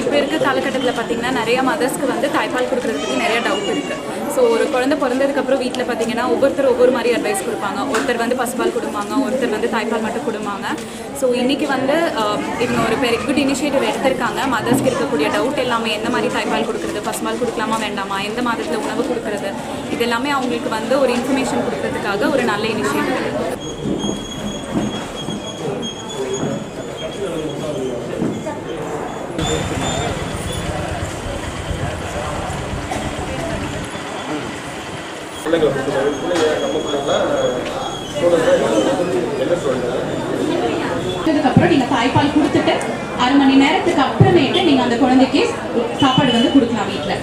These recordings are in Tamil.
இப்போ இருக்க காலகட்டத்தில் பார்த்தீங்கன்னா நிறைய மதர்ஸ்க்கு வந்து தாய்ப்பால் கொடுக்கறது பற்றி நிறைய டவுட் இருக்குது ஸோ ஒரு குழந்தை பிறந்ததுக்கப்புறம் வீட்டில் பார்த்தீங்கன்னா ஒவ்வொருத்தர் ஒவ்வொரு மாதிரி அட்வைஸ் கொடுப்பாங்க. ஒருத்தர் வந்து பசுபால் கொடுப்பாங்க ஒருத்தர் வந்து தாய்ப்பால் மட்டும் கொடுப்பாங்க. ஸோ இன்றைக்கி வந்து இவங்க ஒரு பெரிய குட் இனிஷியேட்டிவ் எடுத்திருக்காங்க. மதர்ஸ்க்கு இருக்கக்கூடிய டவுட் எல்லாமே எந்த மாதிரி தாய்ப்பால் கொடுக்குறது பசுபால் கொடுக்கலாமா வேண்டாமா எந்த மாதத்தில் உணவு கொடுக்குறது இது எல்லாமே அவங்களுக்கு வந்து ஒரு இன்ஃபர்மேஷன் கொடுக்கறதுக்காக ஒரு நல்ல இனிஷியேட்டிவ் பிள்ளைங்களை பொறுத்தவரை பிள்ளைங்க நம்ம என்ன சொல்லுங்க அப்புறம் நீங்க தாய்ப்பால் கொடுத்துட்டு அரை மணி நேரத்துக்கு அப்புறமேட்டு நீங்க அந்த குழந்தைக்கு சாப்பாடு வந்து கொடுக்கலாம் வீட்டுல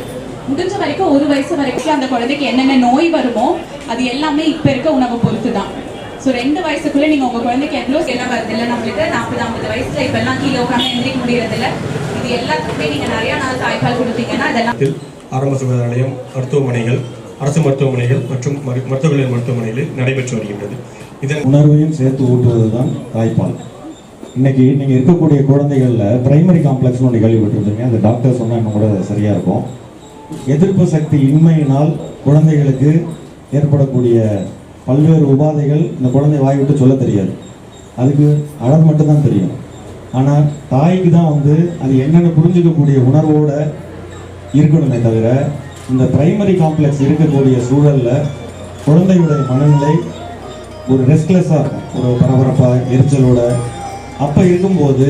முடிஞ்ச வரைக்கும் ஒரு வயசு வரைக்கும் அந்த குழந்தைக்கு என்னென்ன நோய் வருமோ அது எல்லாமே இப்ப இருக்க உணவை பொறுத்து தான் ஸோ ரெண்டு வயசுக்குள்ளே நீங்கள் உங்கள் குழந்தைக்கு எவ்வளோ என்ன வருது இல்லை? நம்மளுக்கு நாற்பது ஐம்பது வயசில் இப்போல்லாம் கீழே உட்காந்து எந்திரிக்க முடியறது இது எல்லாத்துக்குமே நீங்க நிறைய நாள் தாய்ப்பால் கொடுத்தீங்கன்னா அதெல்லாம் மாவட்டத்தில் ஆரம்ப சுகாதார நிலையம் மருத்துவமனைகள் அரசு மருத்துவமனைகள் மற்றும் மரு- மருத்துவர்கள் மருத்துவமனைகளில் நடைபெற்று வருகின்றது. இதன் உணர்வையும் சேர்த்து ஊட்டுவது தான் தாய்ப்பால். இன்னைக்கு நீங்கள் இருக்கக்கூடிய குழந்தைகளில் பிரைமரி காம்ப்ளெக்ஸ்னு ஒன்று கேள்விப்பட்டிருப்பீங்க அந்த டாக்டர் சொன்னால் இன்னும் கூட சரியாக இருக்கும். எதிர்ப்பு சக்தி இன்மையினால் குழந்தைகளுக்கு ஏற்படக்கூடிய பல்வேறு உபாதைகள் இந்த குழந்தை வாய் விட்டு சொல்ல தெரியாது. அதுக்கு அழகு மட்டும்தான் தெரியும். ஆனால் தாய்க்கு தான் வந்து அது என்னென்னு புரிஞ்சுக்கக்கூடிய உணர்வோடு இருக்கணுமே தவிர இந்த பிரைமரி காம்ப்ளெக்ஸ் இருக்கக்கூடிய சூழலில் குழந்தையுடைய மனநிலை ஒரு ரெஸ்ட்லெஸ்ஸாக இருக்கும். ஒரு பரபரப்பாக எரிச்சலோட. அப்போ இருக்கும்போது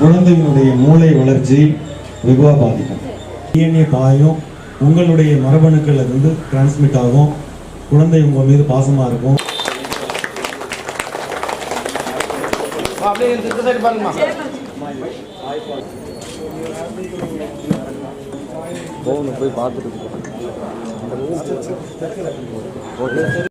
குழந்தையினுடைய மூளை வளர்ச்சி வெகுவாக பாதிக்கும். டிஎன்ஏ பாயும் உங்களுடைய மரபணுக்கள் இருந்து டிரான்ஸ்மிட் ஆகும். குழந்தை உங்கள் மீது பாசமாக இருக்கும். அப்படியே இந்த சைடு பாருங்கம்மா போகணும் போய் பார்த்துட்டு